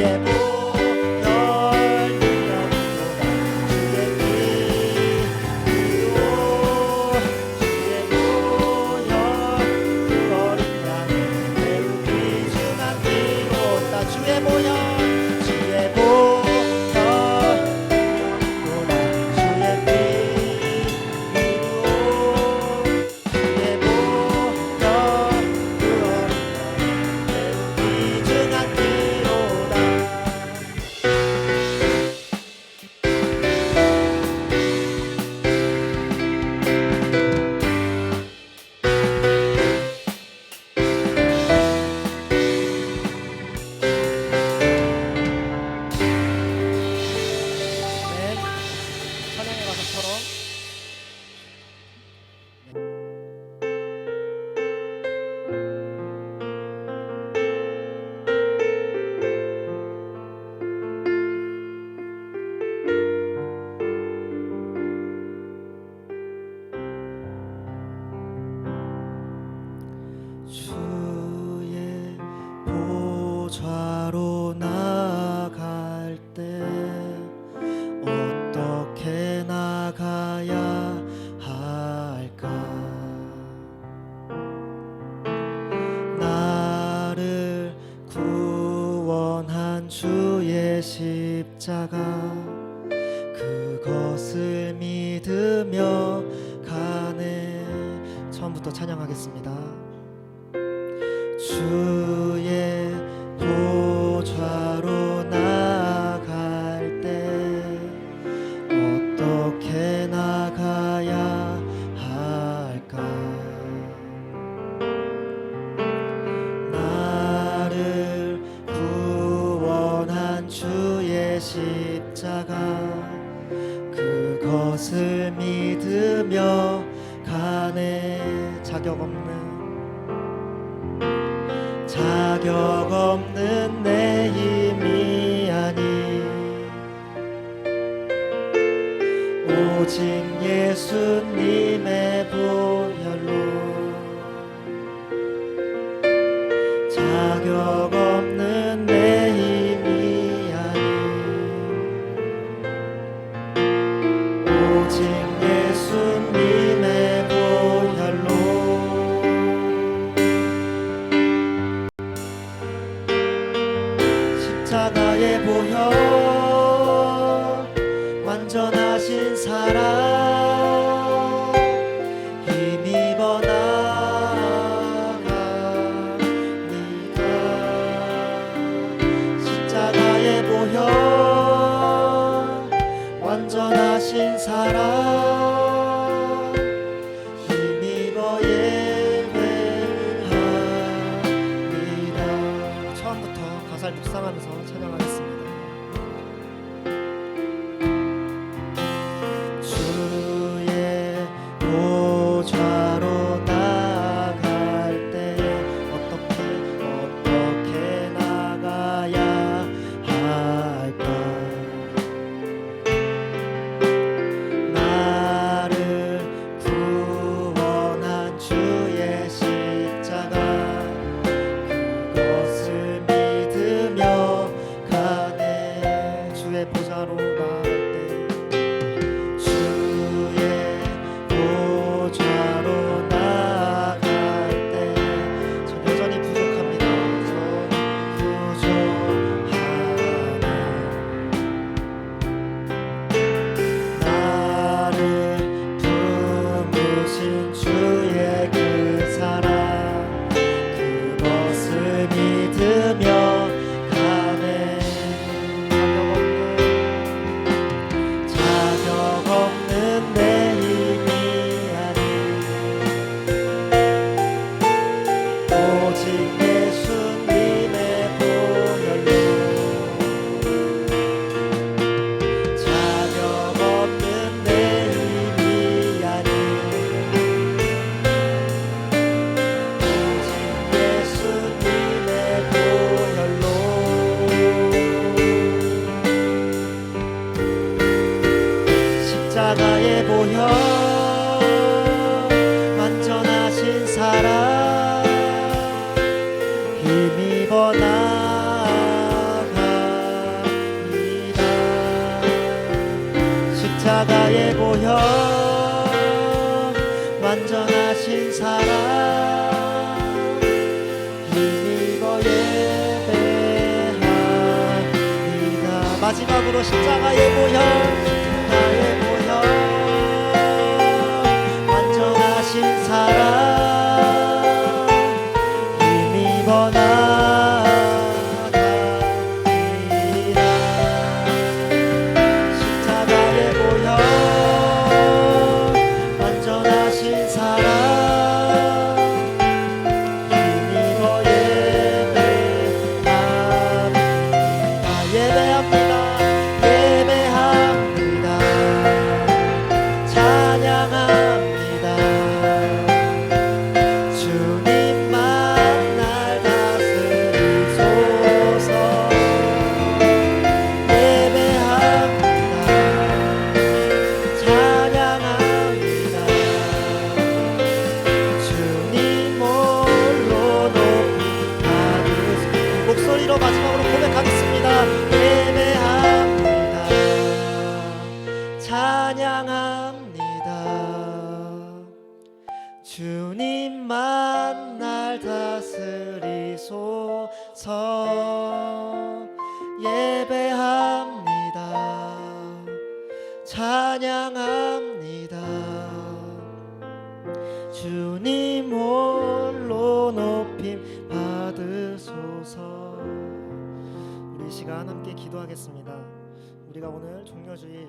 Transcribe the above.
yeah. 같습니다. 오직 예수님의 보혈로 자격 없는 내 힘이 아닌 오직 예수님의 보혈로 십자가의 보혈 온전하신 사랑. 힘입어 나갑니다. 십자가의 보혈. 완전하신 사랑. 힘입어 예배합니다. 처음부터 가사를 묵상하면서 찬양하겠습니다. 온전하신 사랑. 힘입어 예배합니다. 마지막으로 십자가의 모양 주님만 날 다스리소서. 예배합니다. 찬양합니다. 주님 홀로 높임 받으소서. 우리 시간 함께 기도하겠습니다. 우리가 오늘 종려주의